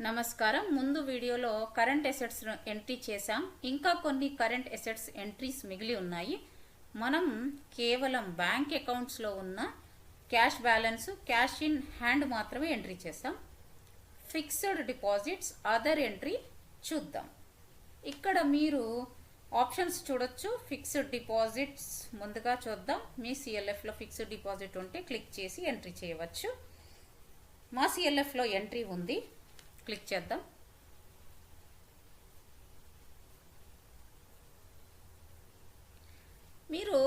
నమస్కారం. ముందు వీడియోలో కరెంట్ ఎసెట్స్ను ఎంట్రీ చేశాం. ఇంకా కొన్ని కరెంట్ ఎసెట్స్ ఎంట్రీస్ మిగిలి ఉన్నాయి. మనం కేవలం బ్యాంక్ అకౌంట్స్లో ఉన్న cash balance cash in hand మాత్రమే ఎంట్రీ చేసాం ఫిక్స్డ్ డిపాజిట్స్ అదర్ ఎంట్రీ చూద్దాం. ఇక్కడ మీరు ఆప్షన్స్ చూడొచ్చు. ఫిక్స్డ్ డిపాజిట్స్ ముందుగా చూద్దాం. మీ సిఎల్ఎఫ్లో ఫిక్స్డ్ డిపాజిట్ ఉంటే క్లిక్ చేసి ఎంట్రీ చేయవచ్చు. మా సిఎల్ఎఫ్లో ఎంట్రీ ఉంది. క్లిక్ చేద్దాం. మీరు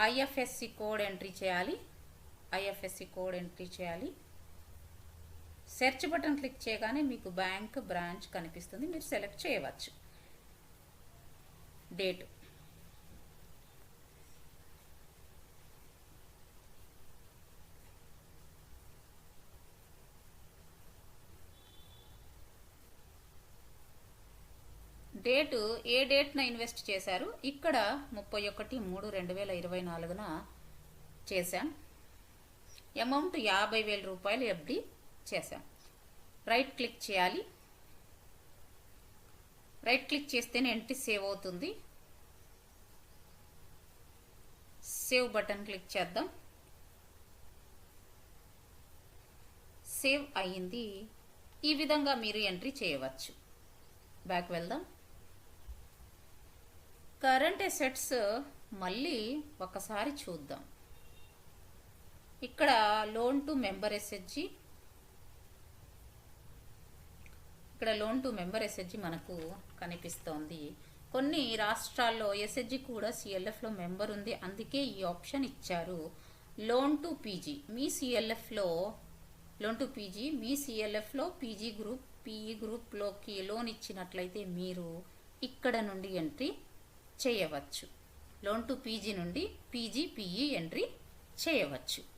ఐఎఫ్ఎస్సి కోడ్ ఎంట్రీ చేయాలి. ఐఎఫ్ఎస్సి కోడ్ ఎంట్రీ చేయాలి. సెర్చ్ బటన్ క్లిక్ చేయగానే మీకు బ్యాంక్ బ్రాంచ్ కనిపిస్తుంది. మీరు సెలెక్ట్ చేయవచ్చు. డేట్ డేటు ఏ డేట్న ఇన్వెస్ట్ చేశారు? ఇక్కడ ముప్పై ఒకటి మూడు రెండు వేల ఇరవై నాలుగున చేశాం. అమౌంట్ యాభై వేల రూపాయలు ఎఫ్డి చేశాం. రైట్ క్లిక్ చేయాలి. రైట్ క్లిక్ చేస్తేనే ఎంట్రీ సేవ్ అవుతుంది. సేవ్ బటన్ క్లిక్ చేద్దాం. సేవ్ అయ్యింది. ఈ విధంగా మీరు ఎంట్రీ చేయవచ్చు. బ్యాక్ వెళ్దాం. కరెంట్ ఎసెట్స్ మళ్ళీ ఒకసారి చూద్దాం. ఇక్కడ లోన్ టు మెంబర్ ఎస్హెచ్జి. ఇక్కడ లోన్ టు మెంబర్ ఎస్హెచ్జి మనకు కనిపిస్తోంది. కొన్ని రాష్ట్రాల్లో ఎస్హెచ్జి కూడా సిఎల్ఎఫ్లో మెంబర్ ఉంది. అందుకే ఈ ఆప్షన్ ఇచ్చారు. Loan to PG. మీ సిఎల్ఎఫ్లో లోన్ టు పీజీ మీ సిఎల్ఎఫ్లో పీజీ గ్రూప్ పీఈ గ్రూప్లోకి లోన్ ఇచ్చినట్లయితే మీరు ఇక్కడ నుండి ఎంట్రీ చేయవచ్చు. లోన్ టు పీజీ నుండి పీజీ పీఈ ఎంట్రీ చేయవచ్చు.